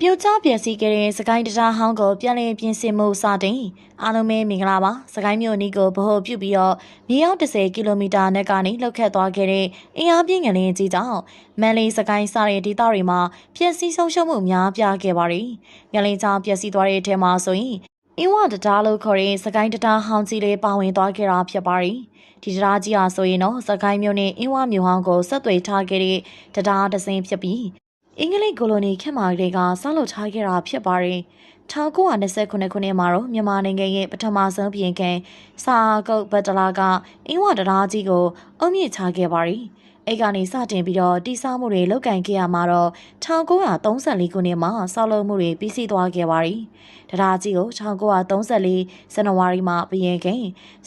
ပြိုကျပျက်စီးခဲ့တဲ့စကိုင်းတရားဟောင်းကိုပြန်လည်ပြင်ဆင်မှုစတင်အားလုံးပဲမင်္ဂလာပါစကိုင်းမြို့နီးကိုဗဟိုပြုပြီးတော့မြေရောက်30ကီလိုမီတာနဲ့ကနေလှုပ်ခတ်သွားခဲ့တဲ့အင်အားပြင်းငလင်းကြီးကြောင့်မန်လေးစကိုင်းစတဲ့ဒေသတွေမှာပျက်စီးဆုံးရှုံးမှုများပြားခဲ့ပါတယ်ငလင်းကြောင့်ပျက်စီးသွားတဲ့အထက်မှာဆိုရင်အင်းဝတတားလို့ခေါ်တဲ့စကိုင်းတရားဟောင်းကြီးလေးပါဝင်သွားခဲ့တာဖြစ်ပါတယ်ဒီတရားကြီးဟာဆိုရင်တော့စကိုင်းမြို့နဲ့အင်းဝမြို့ဟောင်းကိုဆက်သွယ်ထားခဲ့တဲ့တရားတစ်စင်းဖြစ်ပြီး အင်္ဂလိပ်ကိုလိုနီခေတ်မှာကလေးကဆောက်လုပ်ထားခဲ့တာဖြစ်ပါတယ်။ 1929ခုနှစ်မှာတော့မြန်မာနိုင်ငံရဲ့ပထမဆုံးပြင်ခံစာကုတ်ဘတ်တလာကအင်းဝတရာကြီးကို အုံမြင့်ချခဲ့ပါတယ်။အဲ့ကနေစတင်ပြီးတော့တိစောက်မှုတွေလုပ်ကင်ခဲ့ရမှာတော့1934ခုနှစ်မှာဆောက်လုပ်မှုတွေပြီးစီးသွားခဲ့ပါတယ်။တရားကြီးကို1934ဇန်နဝါရီမှာပြင်ခံ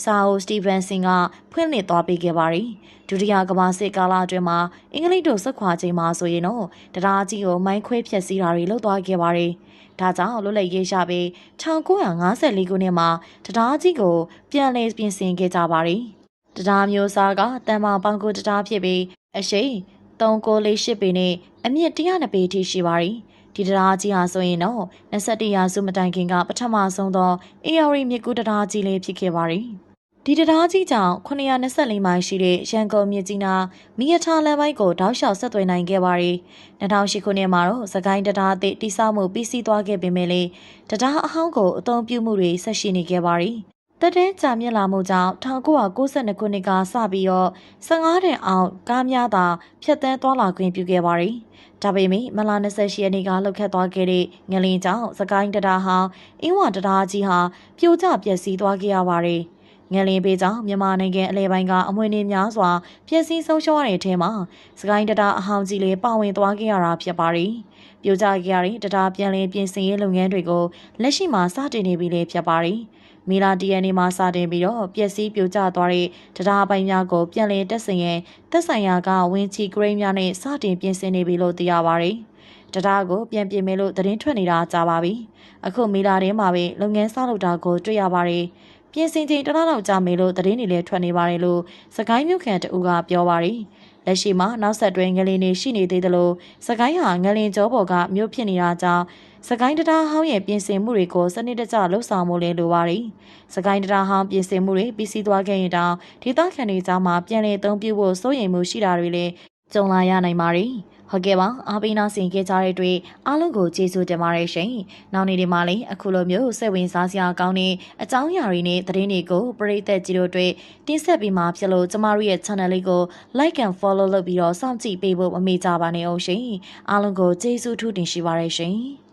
စာအိုစတီဗန်ဆင်ကဖွင့်လှစ်သွားပေးခဲ့ပါတယ်။ဒုတိယကမ္ဘာစစ်ကာလအတွင်းမှာအင်္ဂလိပ်တို့ဆက်ခွာချိန်မှာဆိုရင်တော့တရားကြီးကိုမိုင်းခွဲဖျက်ဆီးတာတွေလုပ်သွားခဲ့ပါတယ်။ ဒါကြောင့်လွတ်လပ်ရေးရပြီး1954ခုနှစ်မှာတရားကြီးကိုပြန်လည်ပြင်ဆင်ခဲ့ကြပါတယ်။တရားမျိုးစားကတန်မာပေါင်ကိုတရားဖြစ်ပြီးအရှိန်3948ပေနဲ့အမြင့်102ပေထိရှိပါတယ်။ဒီတရားကြီးဟာဆိုရင်တော့21ရာစုမတိုင်ခင်ကပထမဆုံးသော AR မြစ်ကူးတရားကြီးလေးဖြစ်ခဲ့ပါတယ်။ ဒီတရားကြီးကြောင့်924မိုင်ရှိတဲ့ရန်ကုန်မြစ်ကြီးနားမိရထားလမ်းပိုင်းကိုတောက်လျှောက်ဆက်သွယ်နိုင်ခဲ့ပါတယ်။2008ခုနှစ်မှာတော့စကိုင်းတရားအသစ်တိစောက်မှုပြီးစီးသွားခဲ့ပေမဲ့လေတရားအဟောင်းကိုအသုံးပြုမှုတွေဆက်ရှိနေခဲ့ပါတယ်။တတဲ့ကြာမြင့်လာမှုကြောင့်1992ခုနှစ်ကစပြီးတော့15တန်အောင်ကားများသာဖြတ်တန်းသွားလာခွင့်ပြုခဲ့ပါတယ်။ဒါပေမဲ့မလာ28ရက်နေ့ကလှုပ်ခတ်သွားခဲ့တဲ့ငလင်းကြောင့်စကိုင်းတရားဟောင်းအင်းဝတရားကြီးဟာပြိုကျပျက်စီးသွားခဲ့ရပါတယ်။ ငလင်းပေးကြောင့်မြန်မာနိုင်ငံအလဲပိုင်းကအမွေနေများစွာပျက်စီးဆုံးရှုံးရတဲ့အထဲမှာစကိုင်းတရားအဟောင်းကြီးလေးပါဝင်သွားခဲ့ရတာဖြစ်ပါတယ်။ပြိုကျခဲ့ရတဲ့တရားပြန်လည်ပြင်ဆင်ရေးလုပ်ငန်းတွေကိုလက်ရှိမှာစတင်နေပြီလေဖြစ်ပါတယ်။မီလာ DNA မှာစတင်ပြီးတော့ပျက်စီးပြိုကျသွားတဲ့တရားပိုင်များကိုပြန်လည်တက်ဆင်ရင်သက်ဆိုင်ရာကဝင်းချီဂရိတ်များနဲ့စတင်ပြင်ဆင်နေပြီလို့သိရပါတယ်။တရားကိုပြန်ပြင်မယ်လို့သတင်းထွက်နေတာကြာပါပြီ။အခုမီလာထဲမှာပဲလုပ်ငန်းဆောက်လုပ်တာကိုတွေ့ရပါတယ်။ ပြင်ဆင်ချိန်တစ်လလောက်ကြာမယ်လို့သတင်းတွေလည်းထွက်နေပါတယ်လို့စကိုင်းမြို့ခံတအူကပြောပါတယ်။လက်ရှိမှာနောက်ဆက်တွဲငလင်းတွေရှိနေသေးသလိုစကိုင်းဟာငလင်းကျောပေါ်ကမြို့ဖြစ်နေတာကြောင့်စကိုင်းတရားဟောင်းရဲ့ပြင်ဆင်မှုတွေကိုစနစ်တကျလှုပ်ဆောင်မှုလည်းလိုပါတယ်။စကိုင်းတရားဟောင်းပြင်ဆင်မှုတွေပြီးစီးသွားခဲ့ရင်တောင်ဒေသခံတွေကြားမှာပြန်လည်သုံးပြုဖို့စိုးရိမ်မှုရှိတာတွေလည်းကြုံလာရနိုင်ပါတယ်။ ဟုတ်ကဲ့ပါအားပေးနာဆင်ခဲ့ကြတဲ့အတွက်အားလုံးကိုကျေးဇူးတင်ပါတယ်ရှင်။နောက်နေ့ဒီမှာလည်းအခုလိုမျိုးစိတ်ဝင်စားစရာကောင်းတဲ့အကြောင်းအရာတွေနဲ့သတင်းတွေကိုပရိသတ်ကြီးတို့အတွက်တင်ဆက်ပေးမှာဖြစ်လို့ကျမတို့ရဲ့ channel လေးကို like and follow လုပ်ပြီးတော့စောင့်ကြည့်ပေးဖို့မမေ့ကြပါနဲ့အောင်ရှင်။အားလုံးကိုကျေးဇူးထူးတင်ရှိပါတယ်ရှင်။